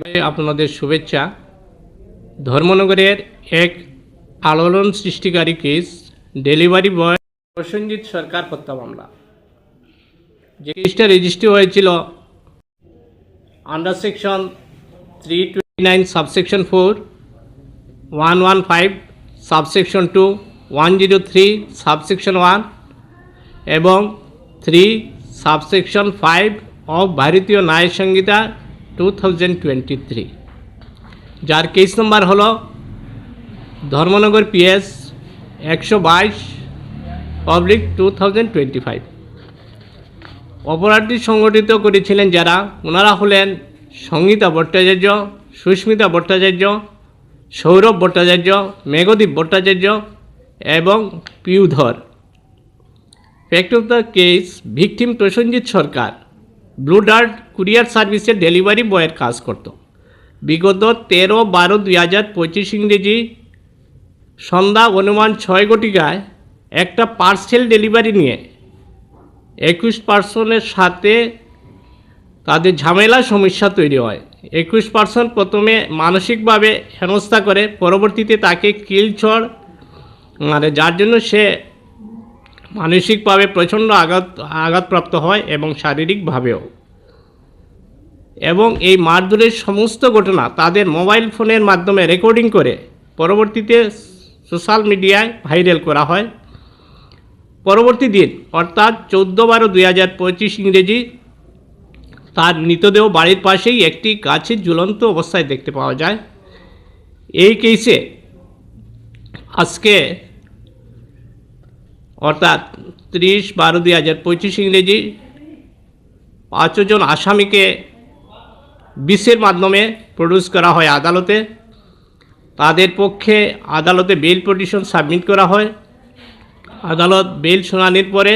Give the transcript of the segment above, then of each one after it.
ভাই, আপনাদের শুভেচ্ছা। ধর্মনগরের এক আলোড়ন সৃষ্টিকারী case delivery boy Prosenjit Sarkar হত্যা মামলা। যে কেসটা রেজিস্ট্রি হয়েছিল under section three twenty nine subsection four one one five subsection two one zero three subsection one এবং three subsection five of Bharatiya Nyaya Sanhita two thousand twenty three যার case number হল Dharmanagar PS একশো বাইশ public two thousand twenty five অপরাধটি সংগঠিত করেছিলেন যারা? ওনারা হলেন সঙ্গীতা ভট্টাচার্য, সুস্মিতা ভট্টাচার্য, সৌরভ ভট্টাচার্য, মেঘদীপ ভট্টাচার্য এবং Piudhar. Fact of the case victim Prosenjit Sarkar. Blue dart courier সার্ভিসের ডেলিভারি বয়ের কাজ করত। বিগত তেরো বারো দুই হাজার পঁচিশ ইংরেজি সন্ধ্যা অনুমান ছয় ঘটিকায় একটা পার্সেল ডেলিভারি নিয়ে একুশ পার্সনের সাথে তাদের ঝামেলা, সমস্যা তৈরি হয়। একুশ পার্সন প্রথমে মানসিকভাবে হেনস্থা করে, পরবর্তীতে তাকে কিলছড় মানে যার জন্য সে মানসিকভাবে প্রচণ্ড আঘাত, আঘাতপ্রাপ্ত হয় এবং শারীরিকভাবেও। এবং এই মারধরের সমস্ত ঘটনা তাদের মোবাইল ফোনের মাধ্যমে রেকর্ডিং করে পরবর্তীতে সোশ্যাল মিডিয়ায় ভাইরাল করা হয়। পরবর্তী দিন, অর্থাৎ চোদ্দ বারো দুই হাজার পঁচিশ ইংরেজি, তার মৃতদেহ বাড়ির পাশেই একটি গাছের ঝুলন্ত অবস্থায় দেখতে পাওয়া যায়। এই কেসে আজকে অর্থাৎ ত্রিশ বারো দুই হাজার পঁচিশ ইংরেজি পাঁচজন আসামিকে বিশের মাধ্যমে প্রডিউস করা হয় আদালতে। তাদের পক্ষে আদালতে বেল পিটিশন সাবমিট করা হয়। আদালত বেল শুনানির পরে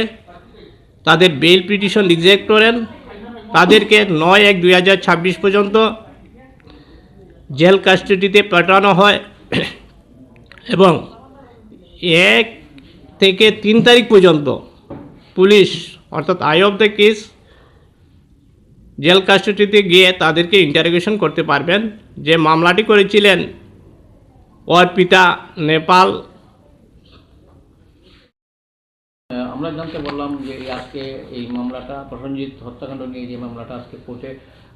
তাদের বেল পিটিশন রিজেক্ট করেন। তাদেরকে নয় এক দুই হাজার ছাব্বিশ পর্যন্ত জেল কাস্টডিতে পাঠানো হয়। এবং এক থেকে তিন তারিখ পর্যন্ত পুলিশ অর্থাৎ I of the case jail কাস্টডিতে গিয়ে তাদেরকে ইন্টারোগেশন করতে পারবেন। যে মামলাটি করেছিলেন ওর পিতা নেপাল। আমরা জানতে বললাম যে আজকে এই মামলাটা প্রসেনজিৎ হত্যাকাণ্ড নিয়ে যে মামলাটা আজকে কোর্টে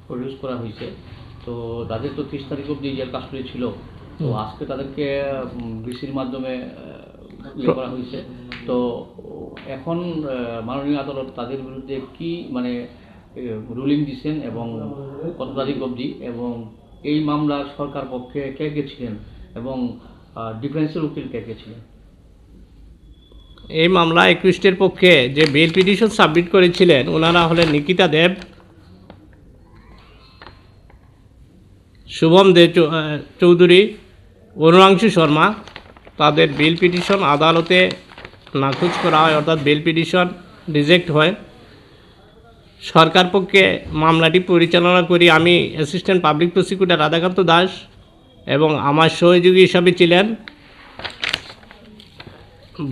প্রডিউস করা হয়েছে তো তাদের তো তিরিশ তারিখ অব্দি জেল কাস্টডি ছিল। তো আজকে তাদেরকে বিসির মাধ্যমে করা হয়েছে। তো এখন মাননীয় আদালত তাদের বিরুদ্ধে কি মানে রুলিং দিচ্ছেন এবং কত তারিখ অবধি? এবং এই মামলার সরকার পক্ষে কে কে ছিলেন? এবং ডিফেন্সের উকিল কে কে ছিলেন? এই মামলা একুশটের পক্ষে যে বেল পিটিশন সাবমিট করেছিলেন, ওনারা হলেন নিকিতা দেব, শুভম দে চৌধুরী অনুরাংশু শর্মা তাদের বিল পিটিশন আদালতে নাকচ করা হয়, অর্থাৎ বিল পিটিশন রিজেক্ট হয়। সরকার পক্ষে মামলাটি পরিচালনা করি আমি assistant public prosecutor Radhakanta Das এবং আমার সহযোগী হিসাবে ছিলেন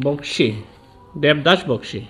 বক্সি, দেবদাস বক্সি।